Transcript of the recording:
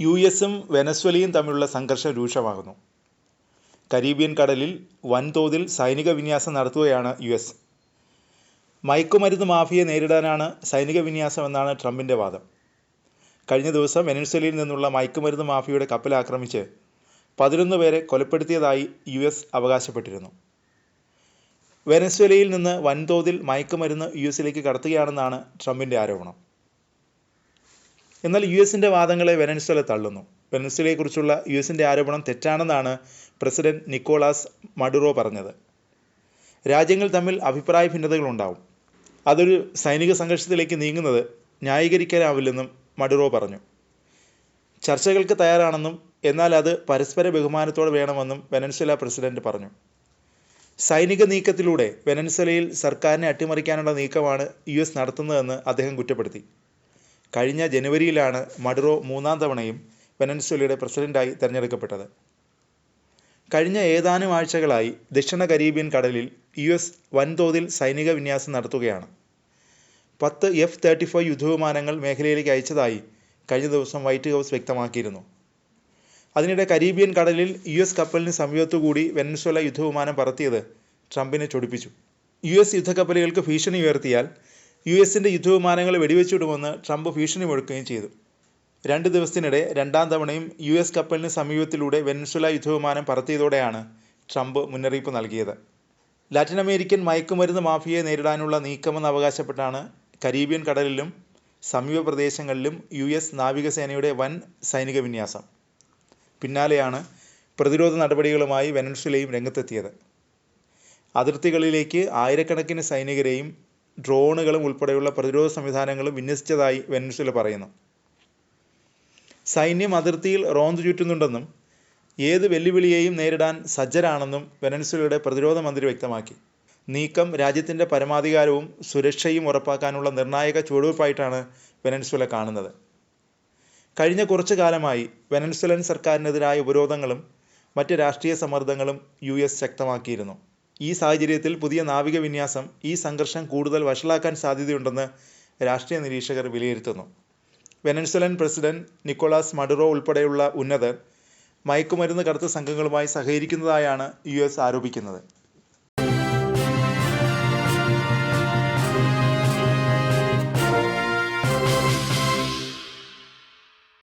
U എസും വെനസ്വലയും തമ്മിലുള്ള സംഘർഷം രൂക്ഷമാകുന്നു. കരീബിയൻ കടലിൽ വൻതോതിൽ സൈനിക വിന്യാസം നടത്തുകയാണ് യു എസ്. മയക്കുമരുന്ന് മാഫിയെ നേരിടാനാണ് സൈനിക വിന്യാസം എന്നാണ് ട്രംപിന്റെ വാദം. കഴിഞ്ഞ ദിവസം വെനസ്വലയിൽ നിന്നുള്ള മയക്കുമരുന്ന് മാഫിയയുടെ കപ്പൽ ആക്രമിച്ച് പതിനൊന്ന് പേരെ കൊലപ്പെടുത്തിയതായി യു എസ് അവകാശപ്പെട്ടിരുന്നു. വെനസ്വലയിൽ നിന്ന് വൻതോതിൽ മയക്കുമരുന്ന് യു എസിലേക്ക് കടത്തുകയാണെന്നാണ് ട്രംപിന്റെ ആരോപണം. എന്നാൽ യു എസിന്റെ വാദങ്ങളെ വെനൻസ്വല തള്ളുന്നു. വെനൻസ്വലയെക്കുറിച്ചുള്ള യു എസിന്റെ ആരോപണം തെറ്റാണെന്നാണ് പ്രസിഡന്റ് നിക്കോളാസ് മഡുറോ പറഞ്ഞത്. രാജ്യങ്ങൾ തമ്മിൽ അഭിപ്രായ ഭിന്നതകളുണ്ടാവും അതൊരു സൈനിക സംഘർഷത്തിലേക്ക് നീങ്ങുന്നത് ന്യായീകരിക്കാനാവില്ലെന്നും മഡുറോ പറഞ്ഞു. ചർച്ചകൾക്ക് തയ്യാറാണെന്നും എന്നാൽ അത് പരസ്പര ബഹുമാനത്തോടെ വേണമെന്നും വെനൻസ്വല പ്രസിഡന്റ് പറഞ്ഞു. സൈനിക നീക്കത്തിലൂടെ വെനൻസ്വലയിൽ സർക്കാരിനെ അട്ടിമറിക്കാനുള്ള നീക്കമാണ് യു എസ് നടത്തുന്നതെന്ന് അദ്ദേഹം കുറ്റപ്പെടുത്തി. കഴിഞ്ഞ ജനുവരിയിലാണ് മഡുറോ മൂന്നാം തവണയും വെനൻസുലയുടെ പ്രസിഡന്റായി തെരഞ്ഞെടുക്കപ്പെട്ടത്. കഴിഞ്ഞ ഏതാനും ആഴ്ചകളായി ദക്ഷിണ കരീബിയൻ കടലിൽ യു എസ് വൻതോതിൽ സൈനിക വിന്യാസം നടത്തുകയാണ്. പത്ത് എഫ് തേർട്ടി ഫൈവ് യുദ്ധവിമാനങ്ങൾ മേഖലയിലേക്ക് അയച്ചതായി കഴിഞ്ഞ ദിവസം വൈറ്റ് ഹൗസ് വ്യക്തമാക്കിയിരുന്നു. അതിനിടെ കരീബിയൻ കടലിൽ യു എസ് കപ്പലിന് സമീപത്തുകൂടി വെനൻസുല യുദ്ധവിമാനം പറത്തിയത് ട്രംപിനെ ചൊടിപ്പിച്ചു. യു എസ് യുദ്ധക്കപ്പലുകൾക്ക് ഭീഷണി ഉയർത്തിയാൽ യു എസിന്റെ യുദ്ധവിമാനങ്ങൾ വെടിവെച്ചിടുമെന്ന് ട്രംപ് ഭീഷണി മുഴക്കുകയും ചെയ്തു. രണ്ട് ദിവസത്തിനിടെ രണ്ടാം തവണയും യു എസ് കപ്പലിന് സമീപത്തിലൂടെ വെനസ്വല യുദ്ധവിമാനം പറത്തിയതോടെയാണ് ട്രംപ് മുന്നറിയിപ്പ് നൽകിയത്. ലാറ്റിൻ അമേരിക്കൻ മയക്കുമരുന്ന് മാഫിയയെ നേരിടാനുള്ള നീക്കമെന്ന് അവകാശപ്പെട്ടാണ് കരീബിയൻ കടലിലും സമീപ പ്രദേശങ്ങളിലും യു എസ് നാവികസേനയുടെ വൻ സൈനിക വിന്യാസം. പിന്നാലെയാണ് പ്രതിരോധ നടപടികളുമായി വെനൻസ്വലയും രംഗത്തെത്തിയത്. അതിർത്തികളിലേക്ക് ആയിരക്കണക്കിന് സൈനികരെയും ഡ്രോണുകളും ഉൾപ്പെടെയുള്ള പ്രതിരോധ സംവിധാനങ്ങളും വിന്യസിച്ചതായി വെനൻസ്വല പറയുന്നു. സൈന്യം അതിർത്തിയിൽ റോന്തു ചുറ്റുന്നുണ്ടെന്നും ഏത് വെല്ലുവിളിയെയും നേരിടാൻ സജ്ജരാണെന്നും വെനൻസുലയുടെ പ്രതിരോധ മന്ത്രി വ്യക്തമാക്കി. നീക്കം രാജ്യത്തിന്റെ പരമാധികാരവും സുരക്ഷയും ഉറപ്പാക്കാനുള്ള നിർണായക ചുവടുവയ്പായിട്ടാണ് വെനൻസുല കാണുന്നത്. കഴിഞ്ഞ കുറച്ചു കാലമായി വെനൻസുലൻ സർക്കാരിനെതിരായ ഉപരോധങ്ങളും മറ്റ് രാഷ്ട്രീയ സമ്മർദ്ദങ്ങളും യു ശക്തമാക്കിയിരുന്നു. ഈ സാഹചര്യത്തിൽ പുതിയ നാവിക വിന്യാസം ഈ സംഘർഷം കൂടുതൽ വഷളാക്കാൻ സാധ്യതയുണ്ടെന്ന് രാഷ്ട്രീയ നിരീക്ഷകർ വിലയിരുത്തുന്നു. വെനൻസുലൻ പ്രസിഡന്റ് നിക്കോളാസ് മഡുറോ ഉൾപ്പെടെയുള്ള ഉന്നതർ മയക്കുമരുന്ന് കടത്ത് സംഘങ്ങളുമായി സഹകരിക്കുന്നതായാണ് യു എസ് ആരോപിക്കുന്നത്.